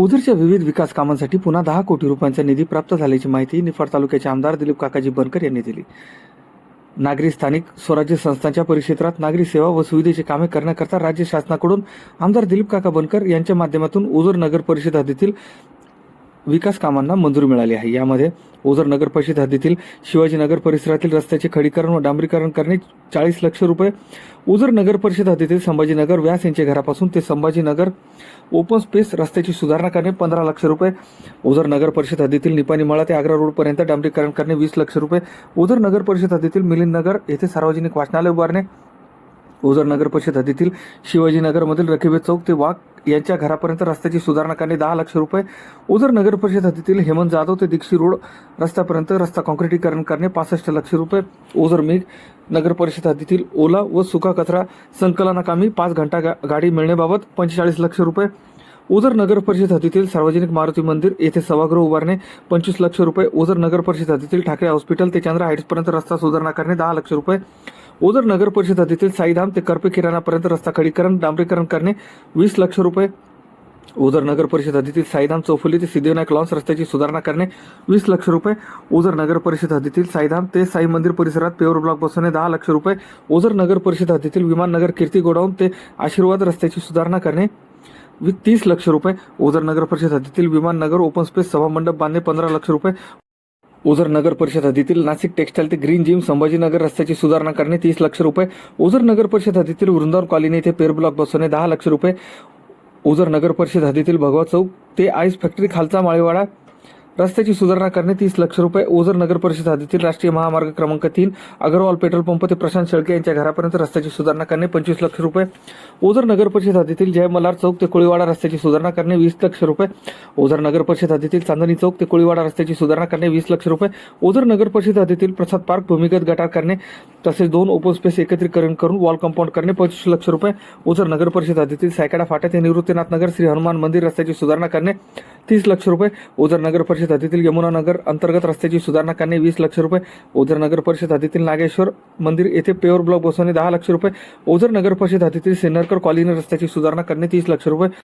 ओझरच्या विविध विकास कामांसाठी पुन्हा दहा कोटी रुपयांचा निधी प्राप्त झाल्याची माहिती निफाड तालुक्याचे आमदार दिलीप काकाजी बनकर यांनी दिली. नागरी स्थानिक स्वराज्य संस्थांच्या परिक्षेत्रात नागरी सेवा व सुविधेची कामे करण्याकरता राज्य शासनाकडून आमदार दिलीप काका बनकर यांच्या माध्यमातून ओझर नगर परिषद हद्दीतील विकास कामांना मंजुरी मिळाली आहे. यामध्ये ओझर नगर परिषद हद्दीतील शिवाजीनगर परिसरातील रस्त्याचे खडीकरण व डांबरीकरण करणे चाळीस लक्ष रुपये. ओझर नगर परिषद हद्दीतील संभाजीनगर व्यास यांच्या घरापासून ते संभाजीनगर ओपन स्पेस रस्त्याची सुधारणा करणे पंधरा लक्ष रुपये. ओझर नगर परिषद हद्दीतील निपाणी मळा ते आग्रा रोडपर्यंत डांबरीकरण करणे वीस लक्ष रुपये. ओझर नगर परिषद हद्दीतील मिलिंद नगर येथे सार्वजनिक वाचनालय उभारणे ओझर नगर परिषद हद्दीतील शिवाजीनगरमधील रखिबे चौक ते वाघ यांच्या घरापर्यंत रस्त्याची सुधारणा करणे दहा लक्ष रुपये. ओझर नगर परिषद हद्दीतील हेमंत जाधव ते दीक्षी रोड रस्त्यापर्यंत रस्ता काँक्रिटीकरण करणे पासष्ट लक्ष रुपये. ओझर मेघ नगर परिषद हद्दीतील ओला व सुका कचरा संकलनाकामी पाच घंटा गा- गाडी मिळण्याबाबत पंचेचाळीस लक्ष रुपये. ओझर नगर परिषद हद्दीतील सार्वजनिक मारुती मंदिर येथे सभागृह उभारणे पंचवीस लक्ष रुपये. ओझर नगर परिषद हद्दीतील ठाकरे हॉस्पिटल ते चंद्रा हाईट्सपर्यंत रस्ता सुधारणा करणे दहा लक्ष रुपये. ओझर नगर परिषद हद्दीतील साईधाम ते करपे किराणापर्यंत रस्ता खडीकरण डांबरीकरण करणे वीस लक्ष रुपये. ओझर नगर परिषद हद्दीतील साईधाम चौफुली ते सिद्धिविनायक लॉन्स रस्त्याची सुधारणा करणे वीस लक्ष रुपये. ओझर नगर परिषद हद्दीतील साईधाम ते साई मंदिर परिसरात पेवर ब्लॉक बसवणे दहा लक्ष रुपये. ओझर नगर परिषद हद्दीतील विमाननगर कीर्ती गोडाऊन ते आशीर्वाद रस्त्याची सुधारणा करणे वी तीस लक्ष रुपये. ओझर नगर परिषद हद्दीतील विमाननगर ओपन स्पेस सभामंडप बांधणे पंधरा लक्ष रुपये. ओझर नगर परिषद हद्दीतील नाशिक टेक्स्टाईल ते ग्रीन जिम संभाजीनगर रस्त्याची सुधारणा करणे तीस लक्ष रुपये. ओझर नगर परिषद हद्दीतील वृंदावन कॉलनी येथे पेर ब्लॉक बसवणे दहा लक्ष रुपये. ओझर नगर परिषद हद्दीतील भगवा चौक ते आईस फॅक्टरी खालचा माळीवाडा रस्त्याची सुधारणा करणे तीस लक्ष रुपये ओझर नगर परिषद हद्दीतील राष्ट्रीय महामार्ग क्रमांक तीन अगरवाल पेट्रोल पंप ते प्रशांत शेळके यांच्या घरापर्यंत रस्त्याची सुधारणा करणे पंचवीस लक्ष रुपये ओझर नगर परिषद हद्दीतील जय मल्हार चौक ते कोळीवाडा रस्त्याची सुधारणा करणे वीस लक्ष रुपये ओझर नगर परिषद हद्दीतील चांदणी चौक ते कोळीवाडा रस्त्याची सुधारणा करणे वीस लक्ष रुपये ओझर नगर परिषद हद्दीतील प्रसाद पार्क भूमिगत गटार करणे तसेच दोन ओपन स्पेस एकत्रीकरण करून वॉल कंपाऊंड करणे पंचवीस लक्ष रुपये ओझर नगर परिषद हद्दीतील सायकाडा फाटा ते निवृत्तीनाथ नगर श्री हनुमान मंदिर रस्त्याची सुधारणा करणे तीस लक्ष रुपये ओझर नगर परिषद हद्दीतील यमुना नगर अंतर्गत रस्त्याची सुधारणा करणे वीस लक्ष रुपये ओझर नगर परिषद हद्दीतील नागेश्वर मंदिर येथे पेवर ब्लॉक बसवणे दहा लक्ष रुपये ओझर नगर परिषद हद्दीतील सेनरकर कॉलनी रस्त्याची सुधारणा करणे तीस लक्ष रुपये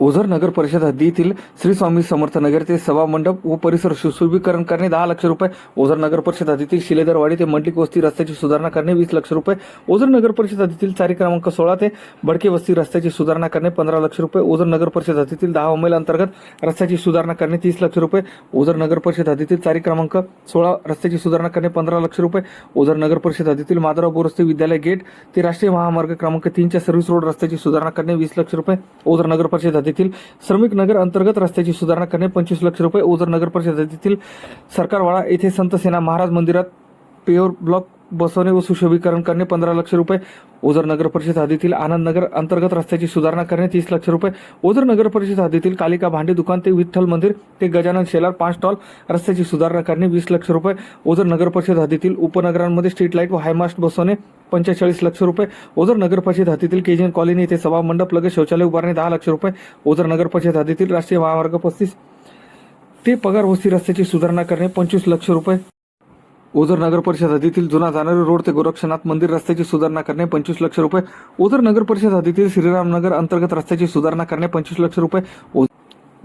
ओझर नगर परिषद हद्दीतील श्री स्वामी समर्थ नगर ते सभा मंडप व परिसर सुशोभीकरण करणे दहा लक्ष रुपये. ओझर नगर परिषद हद्दीतील शिलेदरवाडी ते मंडलिक वस्ती रस्त्याची सुधारणा करणे वीस लक्ष रुपये. ओझर नगर परिषद हद्दीतील चारी क्रमांक सोळा ते बडके वस्ती रस्त्याची सुधारणा करणे पंधरा लक्ष रुपये. ओझर नगर परिषद हद्दीतील दहा मैल अंतर्गत रस्त्याची सुधारणा करणे तीस लक्ष रुपये. ओझर नगर परिषद हद्दीतील चारी क्रमांक सोळा रस्त्याची सुधारणा करणे पंधरा लक्ष रुपये. ओझर नगर परिषद हद्दीतील माधवराव बोरस्ते विद्यालय गेट ते राष्ट्रीय महामार्ग क्रमांक तीनच्या सर्व्हिस रोड रस्त्याची सुधारणा करणे वीस लक्ष रुपये. ओझर नगर परिषद हद्दीतील श्रमिक नगर अंतर्गत रस्त्याची सुधारणा करणे पंचवीस लक्ष रुपये ओझर नगर परिषद येथील सरकारवाडा येथे संत सेना महाराज मंदिरात पेवर ब्लॉक बसवणे व सुशोभीकरण करणे पंधरा लक्ष रुपये. ओझर नगर परिषद हद्दीतील आनंद नगर अंतर्गत रस्त्याची सुधारणा करणे तीस लक्ष रुपये. ओझर नगर परिषद हद्दीतील कालिका भांडे दुकान ते विठ्ठल मंदिर ते गजानन शेलार पाच स्टॉल रस्त्याची सुधारणा करणे वीस लक्ष रुपये. ओझर नगर परिषद हद्दीतील उपनगरांमध्ये स्ट्रीट लाइट व हायमास्ट बसवणे पंचेचाळीस लक्ष रुपये. ओझर नगर परिषद हद्दीतील केजीएन कॉलनी येथे सभा मंडप लगेच शौचालय उभारणे दहा लक्ष रुपये. ओझर नगर परिषद हद्दीतील राष्ट्रीय महामार्ग पस्तीस. ते पगार वस्ती रस्त्याची सुधारणा करणे पंचवीस लक्ष रुपये. ओझर नगर परिषद हद्दीतील जुना जाणारी रोड ते गोरक्षनाथ मंदिर रस्त्याची सुधारणा करणे पंचवीस लक्ष रुपये. ओझर नगर परिषद हद्दीतील श्रीरामनगर अंतर्गत रस्त्याची सुधारणा करणे पंचवीस लक्ष रुपये.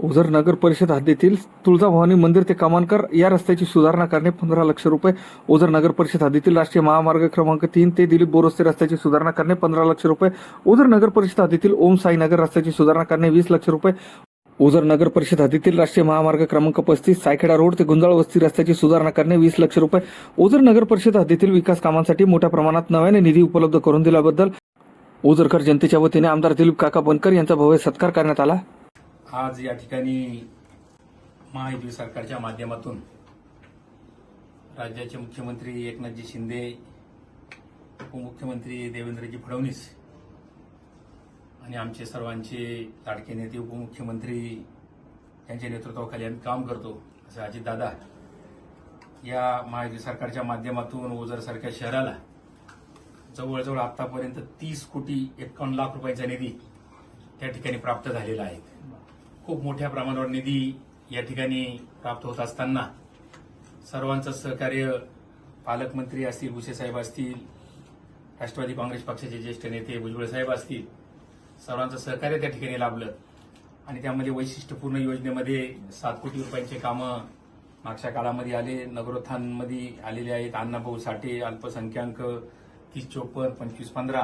ओझर नगर परिषद हद्दीतील तुळजाभवानी मंदिर ते कमानकर या रस्त्याची सुधारणा करणे पंधरा लक्ष रुपये. ओझर नगर परिषद हद्दीतील राष्ट्रीय महामार्ग क्रमांक तीन ते दिलीप बोरस्ते रस्त्याची सुधारणा करणे पंधरा लक्ष रुपये. ओझर नगर परिषद हद्दीतील ओम साईनगर रस्त्याची सुधारणा करणे वीस लक्ष रुपये. ओझर नगर परिषद हद्दीतील राष्ट्रीय महामार्ग क्रमांक पस्तीस सायखेडा रोड ते गुंजाळ वस्ती रस्त्याची सुधारणा करणे वीस लक्ष रुपये. ओझर नगर परिषद हद्दीतील विकास कामांसाठी मोठ्या प्रमाणात नव्याने निधी उपलब्ध करून दिल्याबद्दल ओझरकर जनतेच्या वतीने आमदार दिलीप काका बनकर यांचा भव्य सत्कार करण्यात आला. आज या ठिकाणी महायुती सरकारच्या माध्यमातून राज्याचे मुख्यमंत्री एकनाथजी शिंदे उपमुख्यमंत्री देवेंद्रजी फडणवीस आणि आमचे सर्वांचे लाडके नेते उपमुख्यमंत्री यांच्या नेतृत्वाखाली आम्ही काम करतो असं अजितदादा या महायुती सरकारच्या माध्यमातून ओझरसारख्या शहराला जवळजवळ आतापर्यंत तीस कोटी एकावन्न लाख रुपयांचा निधी त्या ठिकाणी प्राप्त झालेला आहे. खूप मोठ्या प्रमाणावर निधी या ठिकाणी प्राप्त होत असताना सर्वांचं सहकार्य पालकमंत्री असतील भुसे साहेब असतील राष्ट्रवादी काँग्रेस पक्षाचे ज्येष्ठ नेते भुजबळ साहेब असतील सर्वांचं सहकार्य त्या ठिकाणी लाभलं. आणि त्यामध्ये वैशिष्ट्यपूर्ण योजनेमध्ये सात कोटी रुपयांचे कामं मागच्या काळामध्ये आले. नगरोत्थानमध्ये आलेले आहेत अण्णाभाऊ साठे अल्पसंख्याक तीस चोपन्न पंचवीस पंधरा.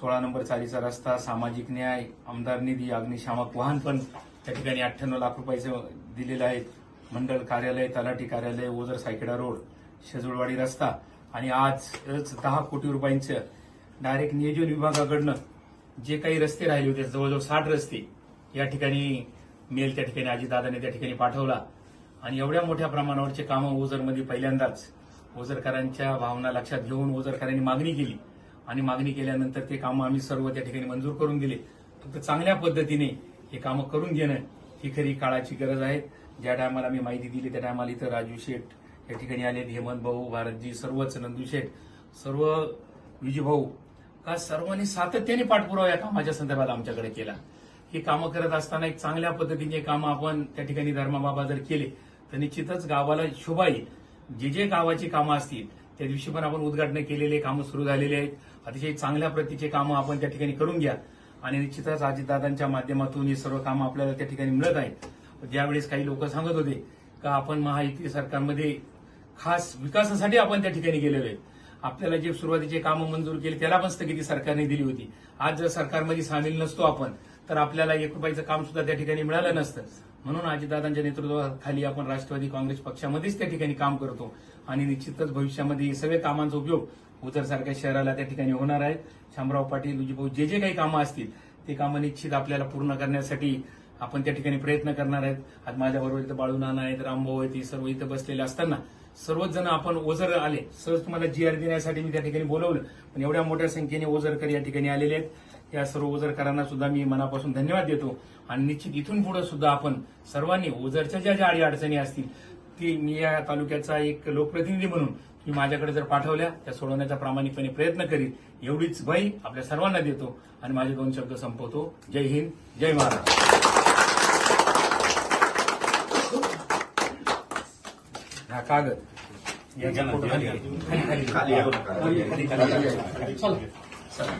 सोळा नंबर चालीचा रस्ता सामाजिक न्याय आमदार निधी अग्निशामक वाहन पण त्या ठिकाणी अठ्ठ्याण्णव लाख रुपयाचं दिलेलं आहे मंडळ कार्यालय तलाठी कार्यालय ओझर सायकडा रोड शेजुळवाडी रस्ता. आणि आजच दहा कोटी रुपयांचं डायरेक्ट नियोजन विभागाकडनं जे काही रस्ते राहिले होते जवळजवळ साठ रस्ते या ठिकाणी मेल त्या ठिकाणी अजितदादाने त्या ठिकाणी पाठवला. आणि एवढ्या मोठ्या प्रमाणावरचे कामं ओझरमध्ये पहिल्यांदाच ओझरकरांच्या भावना लक्षात घेऊन ओझरकरांनी मागणी केली. आणि मागणी केल्यानंतर ते कामं आम्ही सर्व त्या ठिकाणी मंजूर करून दिले. फक्त चांगल्या पद्धतीने हे कामं करून घेणं ही खरी काळाची गरज आहे. ज्या टायमाला मी माहिती दिली त्या टायमाला इथं राजू शेठ या ठिकाणी आले हेमंत भाऊ भारतजी सर्वच नंदू शेठ सर्व विजू भाऊ का सर्वांनी सातत्याने पाठपुरावा या कामाच्या संदर्भात आमच्याकडे केला. ही कामं करत असताना एक चांगल्या पद्धतीने कामं आपण त्या ठिकाणी धर्माबाबा जर केले तर निश्चितच गावाला शोभा येईल. जे जे गावाची कामं असतील त्या दिवशी पण आपण उद्घाटन केलेले कामं सुरू झालेले आहेत. अतिशय चांगल्या प्रतीचे कामं आपण त्या ठिकाणी करून घ्या. आणि निश्चितच अजितदादांच्या माध्यमातून ही सर्व कामं आपल्याला त्या ठिकाणी मिळत आहेत. ज्यावेळेस काही लोक सांगत होते का आपण महायुती सरकारमध्ये खास विकासासाठी आपण त्या ठिकाणी गेलेलो आहे. आपल्याला जे सुरुवातीचे कामं मंजूर केले त्याला पण स्थगिती सरकारने दिली होती. आज जर सरकारमध्ये सामील नसतो आपण तर आपल्याला एक रुपयाचं काम सुद्धा त्या ठिकाणी मिळालं नसतं. म्हणून अजितदादांच्या नेतृत्वाखाली आपण राष्ट्रवादी काँग्रेस पक्षामध्येच त्या ठिकाणी काम करतो. आणि निश्चितच भविष्यामध्ये हे सगळे कामांचा उपयोग उतरसारख्या शहराला त्या ठिकाणी होणार आहे शामराव पाटील उजीभाऊ जे जे काही कामं असतील ते कामं निश्चित आपल्याला पूर्ण करण्यासाठी आपण त्या ठिकाणी प्रयत्न करणार आहेत. आज माझ्याबरोबर इथं बाळू नाना आहेत रामभाऊ आहेत हे सर्व इथं बसलेले असताना सर्वच जण आपण ओझर आले. सहज तुम्हाला जी आर देण्यासाठी मी त्या ठिकाणी बोलवलं. पण एवढ्या मोठ्या संख्येने ओझरकर या ठिकाणी आलेले आहेत. या सर्व ओझरकरांना सुद्धा मी मनापासून धन्यवाद देतो. आणि निश्चित इथून पुढे सुद्धा आपण सर्वांनी ओझरच्या ज्या ज्या अडी अडचणी असतील ती मी या तालुक्याचा एक लोकप्रतिनिधी म्हणून मी माझ्याकडे जर पाठवल्या त्या सोडवण्याचा प्रामाणिकपणे प्रयत्न करीन. एवढीच भाई आपल्या सर्वांना देतो. आणि माझे दोन शब्द संपवतो. जय हिंद जय महाराष्ट्र. हा कागद याच्या फोटो खाली खाली खाली खाली. खाली खाली चला. चला.